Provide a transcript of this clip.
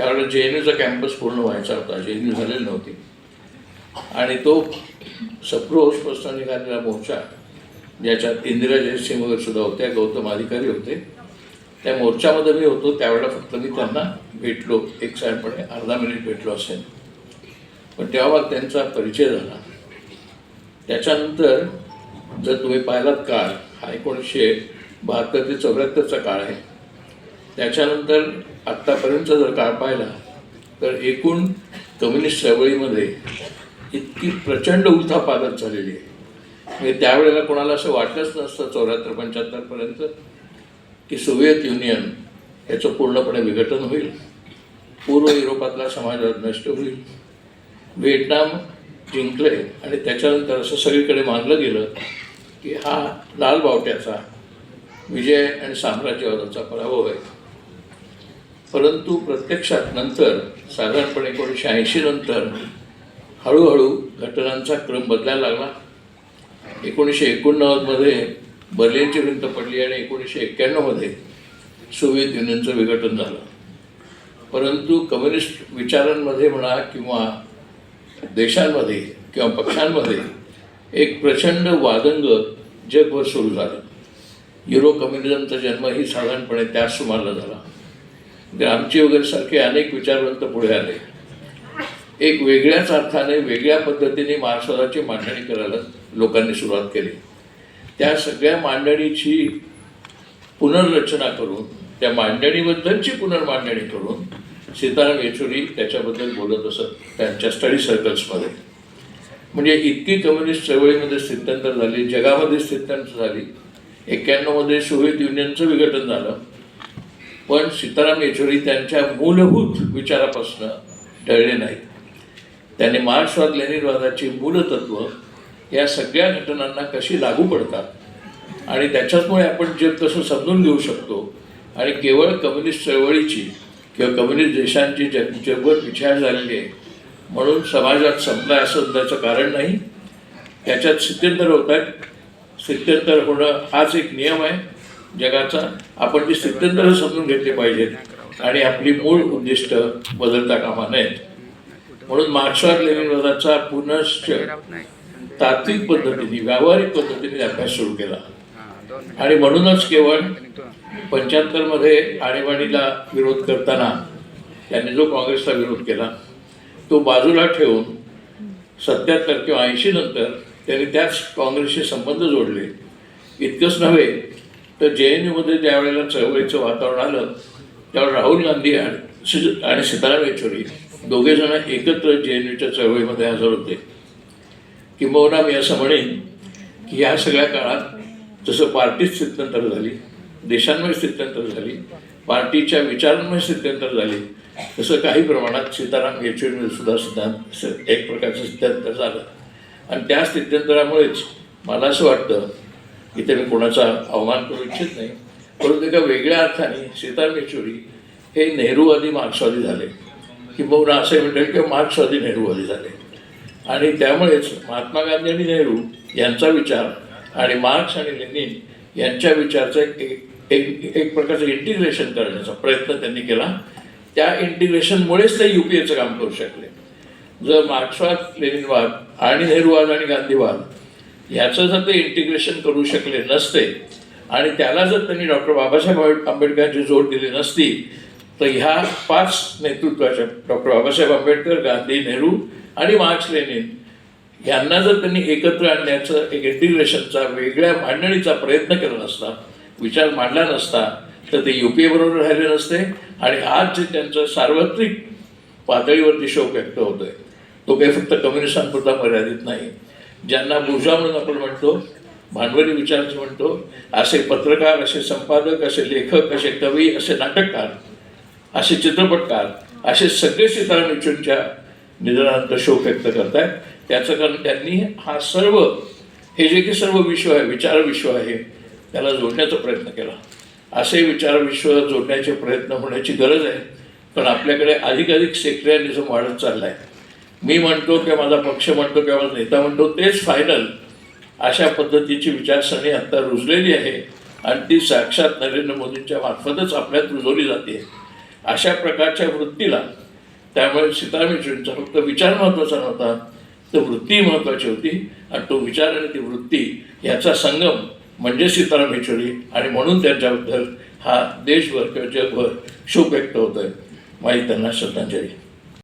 त्यावेळेला जे N यूचा campus पूर्ण व्हायचा होता जे एन यू झालेली नव्हती. आणि तो सप्रोसपासून निघालेला मोर्चा ज्याच्यात इंदिरा जयसिंग वगैरे सुद्धा होत्या गौतम अधिकारी होते. त्या मोर्चामध्ये मी होतो त्यावेळेला फक्त मी त्यांना भेटलो एक साहेबपणे अर्धा मिनिट भेटलो असेल. पण तेव्हा त्यांचा परिचय झाला. त्याच्यानंतर जर तुम्ही पाहिलात काळ हा एकोणीसशे बहात्तर ते चौऱ्याहत्तरचा काळ आहे. त्याच्यानंतर आत्तापर्यंत जर काळ पाहिला तर एकूण कम्युनिस्ट चळवळीमध्ये इतकी प्रचंड उलथापालत झालेली आहे. म्हणजे त्यावेळेला कोणाला असं वाटलंच नसतं चौऱ्याहत्तर पंच्याहत्तरपर्यंत की सोव्हिएत युनियन याचं पूर्णपणे विघटन होईल पूर्व युरोपातला समाजवाद नष्ट होईल. व्हिएटनाम जिंकले आणि त्याच्यानंतर असं सगळीकडे मानलं गेलं की हा लाल बावट्याचा विजय आणि साम्राज्यवादाचा पराभव आहे. परंतु प्रत्यक्षात नंतर साधारणपणे एकोणीसशे ऐंशी नंतर हळूहळू घटनांचा क्रम बदलायला लागला. एकोणीसशे एकोणनव्वदमध्ये बर्लिनची भिंत पडली आणि एकोणीसशे एक्क्याण्णवमध्ये सोव्हिएत युनियनचं विघटन झालं. परंतु कम्युनिस्ट विचारांमध्ये म्हणा किंवा देशांमध्ये किंवा पक्षांमध्ये एक प्रचंड वादंग जगभर सुरू झालं. युरो कम्युनिझमचा जन्मही साधारणपणे त्याच सुमारला झाला. म्हणजे ग्रामची वगैरे सारखे अनेक विचारवंत पुढे आले. एक वेगळ्याच अर्थाने वेगळ्या पद्धतीने मार्क्सवादाची मांडणी करायला लोकांनी सुरुवात केली. त्या सगळ्या मांडणीची पुनर्रचना करून त्या मांडणीबद्दलची पुनर्मांडणी करून सीताराम येचुरी त्याच्याबद्दल बोलत असत त्यांच्या स्टडी सर्कल्समध्ये म्हणजे इतकी कम्युनिस्ट चळवळीमध्ये स्थित्यंतर झाली जगामध्ये स्थित्यंतर झाली एक्क्याण्णवमध्ये सोव्हिएत युनियनचं विघटन झालं पण सीताराम येचुरी त्यांच्या मूलभूत विचारापासून टळले नाहीत. त्यांनी मार्क्सवाद लेनिनवादाची मूलतत्व या सगळ्या घटनांना कशी लागू पडतात आणि त्याच्याचमुळे आपण जग कसं समजून घेऊ शकतो आणि केवळ कम्युनिस्ट चळवळीची किंवा कम्युनिस्ट देशांची जग जगभर पिछाड झालेली आहे म्हणून समाजात संपला असं त्याचं कारण नाही. त्याच्यात स्थित्यंतर होत आहेत स्थित्यंतर होणं हाच एक नियम आहे. जगाचा आपण ते स्थित्यंतरं समजून घेतले पाहिजेत आणि आपली मूळ उद्दिष्ट बदलता कामा नयेत. म्हणून मार्क्सवाद लेनिनवादाचा पुनश्च तात्विक पद्धतीने व्यावहारिक पद्धतीने अभ्यास सुरू केला. आणि म्हणूनच केवळ पंच्याहत्तरमध्ये आणीबाणीला विरोध करताना त्यांनी जो काँग्रेसचा विरोध केला तो बाजूला ठेवून सत्याहत्तर किंवा ऐंशी नंतर त्यांनी त्याच काँग्रेसशी संबंध जोडले. इतकंच नव्हे तर जे एन यूमध्ये ज्या वेळेला चळवळीचं वातावरण आलं त्यावेळेला राहुल गांधी आणि आणि सीताराम येचुरी दोघे जण एकत्र जे एन यूच्या चळवळीमध्ये हजर होते. किंबहुना मी असं म्हणेन की या सगळ्या काळात जसं पार्टीत स्थित्यंतर झाली देशांमध्ये स्थित्यंतर झाली पार्टीच्या विचारांमध्ये स्थित्यंतर झाली तसं काही प्रमाणात सीताराम येचुरीसुद्धा सिद्धांत एक प्रकारचं स्थित्यंतर झालं. आणि त्या स्थित्यंतरामुळेच मला असं वाटतं इथे मी कोणाचा अवमान करू इच्छित नाही परंतु एका वेगळ्या अर्थाने सीताराम येचुरी हे नेहरूवादी मार्क्सवादी झाले. किंबहुना असे म्हणता की मार्क्सवादी नेहरूवादी झाले. आणि त्यामुळेच महात्मा गांधी आणि नेहरू यांचा विचार आणि मार्क्स आणि लेनिन यांच्या विचारचं एक एक एक प्रकारचं इंटिग्रेशन करण्याचा प्रयत्न त्यांनी केला. त्या इंटिग्रेशनमुळेच ते यू पी एचं काम करू शकले. जर मार्क्सवाद लेनिनवाद आणि नेहरूवाद आणि गांधीवाद ह्याचं जर ते इंटिग्रेशन करू शकले नसते आणि त्याला जर त्यांनी डॉक्टर बाबासाहेब आंबेडकरांची जोड दिली नसती तर ह्या पाच नेतृत्वाच्या डॉक्टर बाबासाहेब आंबेडकर गांधी नेहरू आणि मार्क्स लेनिन यांना जर त्यांनी एकत्र आणण्याचं एक इंटिग्रेशनचा वेगळ्या मांडणीचा प्रयत्न केला नसता विचार मांडला नसता तर ते यू पी बरोबर राहिले नसते आणि आज जे त्यांचं सार्वत्रिक पातळीवरती शोक व्यक्त होतोय तो काही फक्त कम्युनिस्टांपुरता मर्यादित नाही. ज्यांना बुर्जा म्हणून आपण म्हणतो भांडवली विचारच म्हणतो असे पत्रकार असे संपादक असे लेखक असे कवी असे नाटककार असे चित्रपटकार असे सगळे सीताराम येचुरींच्या निधनानंतर शोक व्यक्त करतायत. त्याचं कारण त्यांनी हा सर्व हे जे की सर्व विश्व आहे विचार विश्व आहे त्याला जोडण्याचा प्रयत्न केला. असे विचार विश्व जोडण्याचे प्रयत्न होण्याची गरज आहे पण आपल्याकडे अधिकाधिक सेक्युलरिझम वाढत चाललं आहे मी म्हणतो किंवा माझा पक्ष म्हणतो किंवा माझा नेता म्हणतो तेच फायनल अशा पद्धतीची विचारसरणी आत्ता रुजलेली आहे. आणि ती साक्षात नरेंद्र मोदींच्या मार्फतच आपल्यात रुजवली जाते. अशा प्रकारच्या वृत्तीला त्यामुळे सीताराम येचुरींचा फक्त विचार महत्त्वाचा नव्हता तर वृत्ती महत्त्वाची होती. आणि तो विचार आणि ती वृत्ती याचा संगम म्हणजे सीताराम येचुरी. आणि म्हणून त्यांच्याबद्दल हा देशभर किंवा जगभर शोक व्यक्त होत आहे माझी त्यांना श्रद्धांजली.